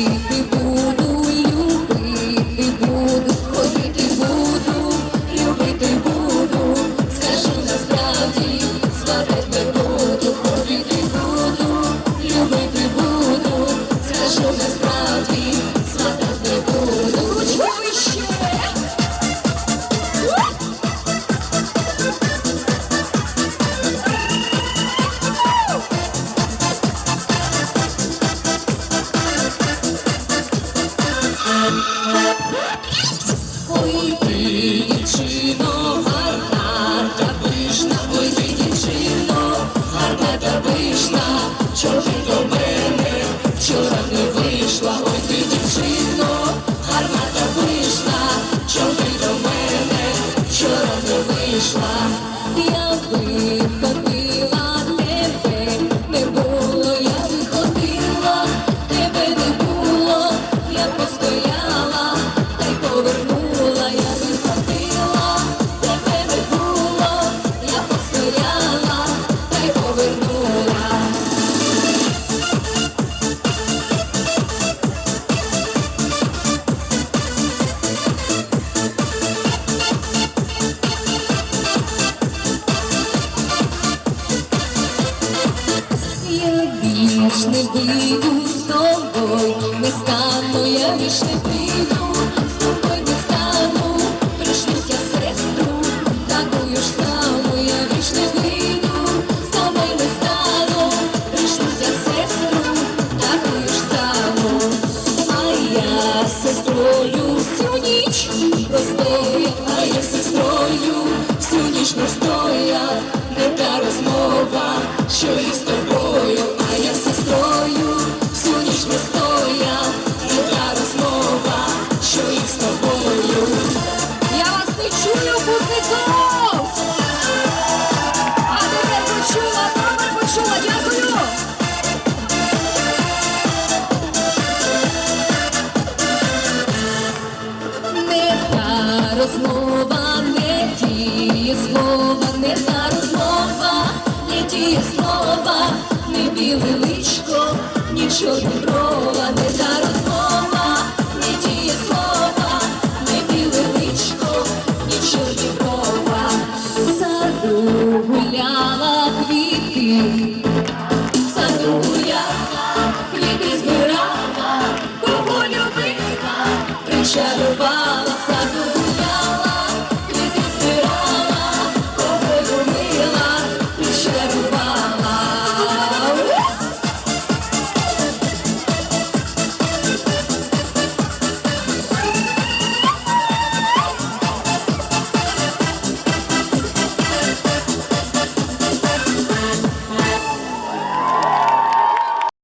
любити ходити буду, любити буду, скажу насправді, сватати буду, ходити буду, любити буду, скажу насправді. Ой, ти, дівчино, гарна та пишна, ой, ти, дівчино, гарна та пишна, чого до мене вчора не вийшла, ой, ти, дівчино, гарна та пишна, чого до мене вчора не вийшла. Я виходила, більш не вийду з тобою, не стану, я вийду, чорні брова, не та розмова, не слова, не біле личко, ні чорні брова. В Саду гуляла квіти, в саду гуляла, квіти збирала, кого любила, причарувала.